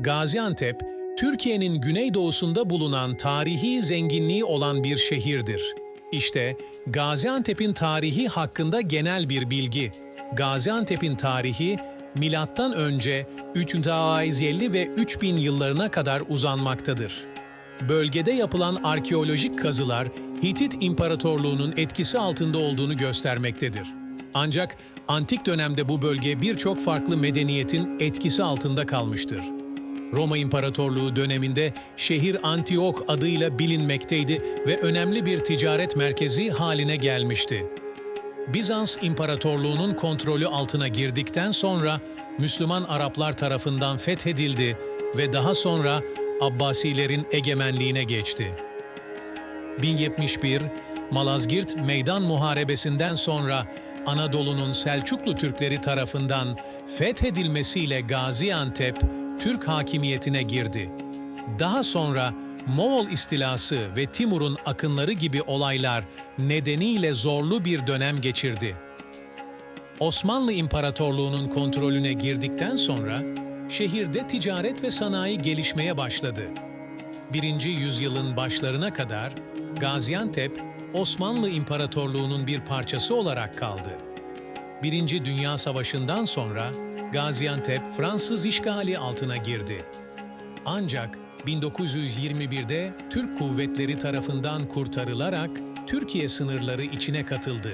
Gaziantep, Türkiye'nin güneydoğusunda bulunan tarihi zenginliği olan bir şehirdir. İşte Gaziantep'in tarihi hakkında genel bir bilgi. Gaziantep'in tarihi milattan önce 350 ve 3000 yıllarına kadar uzanmaktadır. Bölgede yapılan arkeolojik kazılar Hitit İmparatorluğu'nun etkisi altında olduğunu göstermektedir. Ancak antik dönemde bu bölge birçok farklı medeniyetin etkisi altında kalmıştır. Roma İmparatorluğu döneminde şehir Antiyok adıyla bilinmekteydi ve önemli bir ticaret merkezi haline gelmişti. Bizans İmparatorluğu'nun kontrolü altına girdikten sonra Müslüman Araplar tarafından fethedildi ve daha sonra Abbasilerin egemenliğine geçti. 1071 Malazgirt Meydan Muharebesi'nden sonra Anadolu'nun Selçuklu Türkleri tarafından fethedilmesiyle Gaziantep Türk hakimiyetine girdi. Daha sonra Moğol istilası ve Timur'un akınları gibi olaylar nedeniyle zorlu bir dönem geçirdi. Osmanlı İmparatorluğu'nun kontrolüne girdikten sonra şehirde ticaret ve sanayi gelişmeye başladı. 1. yüzyılın başlarına kadar Gaziantep, Osmanlı İmparatorluğu'nun bir parçası olarak kaldı. Birinci Dünya Savaşı'ndan sonra Gaziantep Fransız işgali altına girdi. Ancak 1921'de Türk kuvvetleri tarafından kurtarılarak Türkiye sınırları içine katıldı.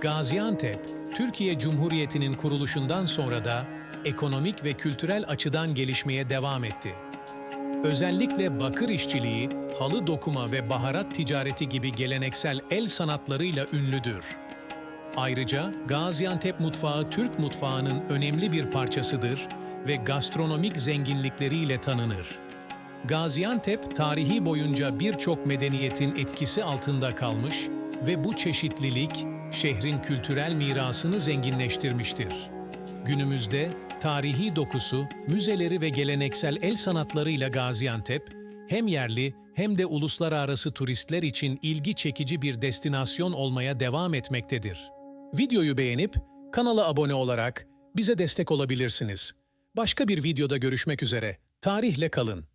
Gaziantep, Türkiye Cumhuriyeti'nin kuruluşundan sonra da ekonomik ve kültürel açıdan gelişmeye devam etti. Özellikle bakır işçiliği, halı dokuma ve baharat ticareti gibi geleneksel el sanatlarıyla ünlüdür. Ayrıca Gaziantep mutfağı Türk mutfağının önemli bir parçasıdır ve gastronomik zenginlikleriyle tanınır. Gaziantep tarihi boyunca birçok medeniyetin etkisi altında kalmış ve bu çeşitlilik şehrin kültürel mirasını zenginleştirmiştir. Günümüzde tarihi dokusu, müzeleri ve geleneksel el sanatlarıyla Gaziantep hem yerli hem de uluslararası turistler için ilgi çekici bir destinasyon olmaya devam etmektedir. Videoyu beğenip kanala abone olarak bize destek olabilirsiniz. Başka bir videoda görüşmek üzere. Tarihle kalın.